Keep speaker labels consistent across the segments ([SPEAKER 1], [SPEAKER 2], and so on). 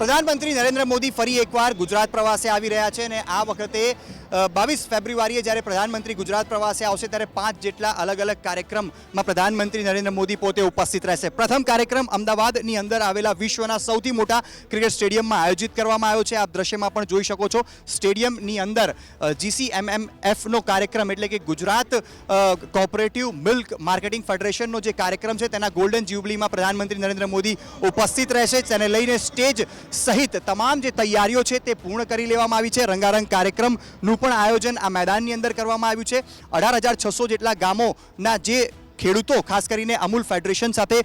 [SPEAKER 1] પ્રધાનમંત્રી નરેન્દ્ર મોદી ફરી એકવાર ગુજરાત પ્રવાસે આવી રહ્યા છે અને આ વખતે બાવીસ ફેબ્રુઆરીએ જ્યારે પ્રધાનમંત્રી ગુજરાત પ્રવાસે આવશે ત્યારે પાંચ જેટલા અલગ અલગ કાર્યક્રમમાં પ્રધાનમંત્રી નરેન્દ્ર મોદી પોતે ઉપસ્થિત રહેશે. પ્રથમ કાર્યક્રમ અમદાવાદની અંદર આવેલા વિશ્વના સૌથી મોટા ક્રિકેટ સ્ટેડિયમમાં આયોજિત કરવામાં આવ્યો છે. આપ દ્રશ્યમાં પણ જોઈ શકો છો, સ્ટેડિયમની અંદર જીસીએમએમએફનો કાર્યક્રમ એટલે કે ગુજરાત કોઓપરેટિવ મિલ્ક માર્કેટિંગ ફેડરેશનનો જે કાર્યક્રમ છે તેના ગોલ્ડન જ્યુબલીમાં પ્રધાનમંત્રી નરેન્દ્ર મોદી ઉપસ્થિત રહેશે. તેને લઈને સ્ટેજ સહિત તમામ જે તૈયારીઓ છે તે પૂર્ણ કરી લેવામાં આવી છે. રંગારંગ કાર્યક્રમનું પણ આયોજન આ મેદાનની અંદર કરવામાં આવ્યું છે. અઢાર હજાર છસો જેટલા ગામોના જે ખેડૂતો, ખાસ કરીને અમૂલ ફેડરેશન સાથે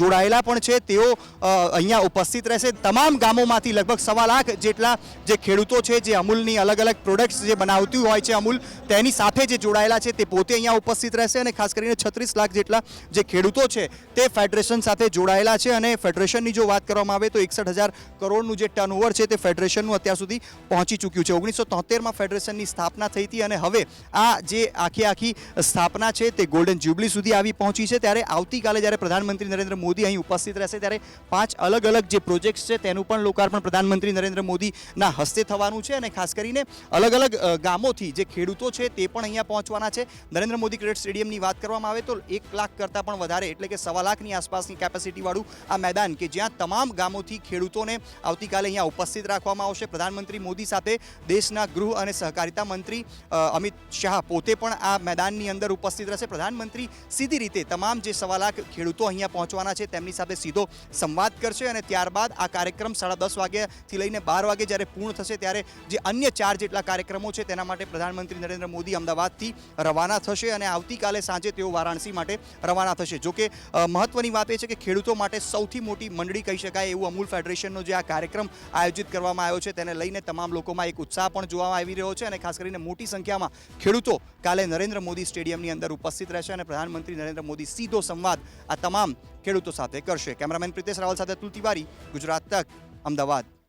[SPEAKER 1] જોડાયેલા પણ છે. તેઓ અહીંયા ઉપસ્થિત રહેશે. તમામ ગામોમાંથી લગભગ સવા લાખ જેટલા જે ખેડૂતો છે, જે અમૂલની અલગ અલગ પ્રોડક્ટ્સ જે બનાવતી હોય છે અમૂલ, તેની સાથે જે જોડાયેલા છે, તે પોતે અહીંયા ઉપસ્થિત રહેશે અને ખાસ કરીને છત્રીસ લાખ જેટલા જે ખેડૂતો છે, તે ફેડરેશન સાથે જોડાયેલા છે. અને ફેડરેશનની જો વાત કરવામાં આવે તો એકસઠ હજાર કરોડનું જે ટર્નઓવર છે, તે ફેડરેશનનું અત્યાર સુધી પહોંચી ચૂક્યું છે. ઓગણીસો તોતેરમાં ફેડરેશનની સ્થાપના થઈ હતી અને હવે આ જે આખી આખી સ્થાપના છે, તે ગોલ્ડન જ્યુબલી સુધી આવી પહોંચી છે. ત્યારે આવતીકાલે જ્યારે પ્રધાનમંત્રી નરેન્દ્ર મોદી અહીં ઉપસ્થિત રહેશે, ત્યારે પાંચ અલગ અલગ જે પ્રોજેક્ટ્સ છે તેનું પણ લોકાર્પણ પ્રધાનમંત્રી નરેન્દ્ર મોદીના હસ્તે થવાનું છે. અને ખાસ કરીને અલગ અલગ ગામોથી જે ખેડૂતો છે તે પણ અહીંયા પહોંચવાના છે. નરેન્દ્ર મોદી ક્રિકેટ સ્ટેડિયમની વાત કરવામાં આવે તો એક લાખ કરતાં પણ વધારે, એટલે કે સવા લાખની આસપાસની કેપેસિટીવાળું આ મેદાન કે જ્યાં તમામ ગામોથી ખેડૂતોને આવતીકાલે અહીંયા ઉપસ્થિત રાખવામાં આવશે. પ્રધાનમંત્રી મોદી સાથે દેશના ગૃહ અને સહકારિતા મંત્રી અમિત શાહ પોતે પણ આ મેદાનની અંદર ઉપસ્થિત રહેશે. પ્રધાનમંત્રી સીધી રીતે તમામ જે સવા લાખ ખેડૂતો અહીંયા પહોંચવાના છે તેમની સાથે સીધો સંવાદ કરશે અને ત્યારબાદ આ કાર્યક્રમ સાડા દસ વાગ્યાથી લઈને બાર વાગે જ્યારે પૂર્ણ થશે ત્યારે જે અન્ય ચાર જેટલા કાર્યક્રમો છે તેના માટે પ્રધાનમંત્રી નરેન્દ્ર મોદી અમદાવાદથી રવાના થશે અને આવતીકાલે સાંજે તેઓ વારાણસી માટે રવાના થશે. જોકે મહત્વની વાત એ છે કે ખેડૂતો માટે સૌથી મોટી મંડળી કહી શકાય એવું અમૂલ ફેડરેશનનો જે આ કાર્યક્રમ આયોજિત કરવામાં આવ્યો છે તેને લઈને તમામ લોકોમાં એક ઉત્સાહ પણ જોવામાં આવી રહ્યો છે અને ખાસ કરીને મોટી સંખ્યામાં ખેડૂતો કાલે નરેન્દ્ર મોદી સ્ટેડિયમની અંદર ઉપસ્થિત રહેશે અને પ્રધાનમંત્રી નરેન્દ્ર મોદી સીધો સંવાદ આ તમામ ખેડૂતો સાથે કરશે. કેમેરામેન પ્રિતેશ રાવલ સાથે અતુલ તિવારી, ગુજરાત તક, અમદાવાદ.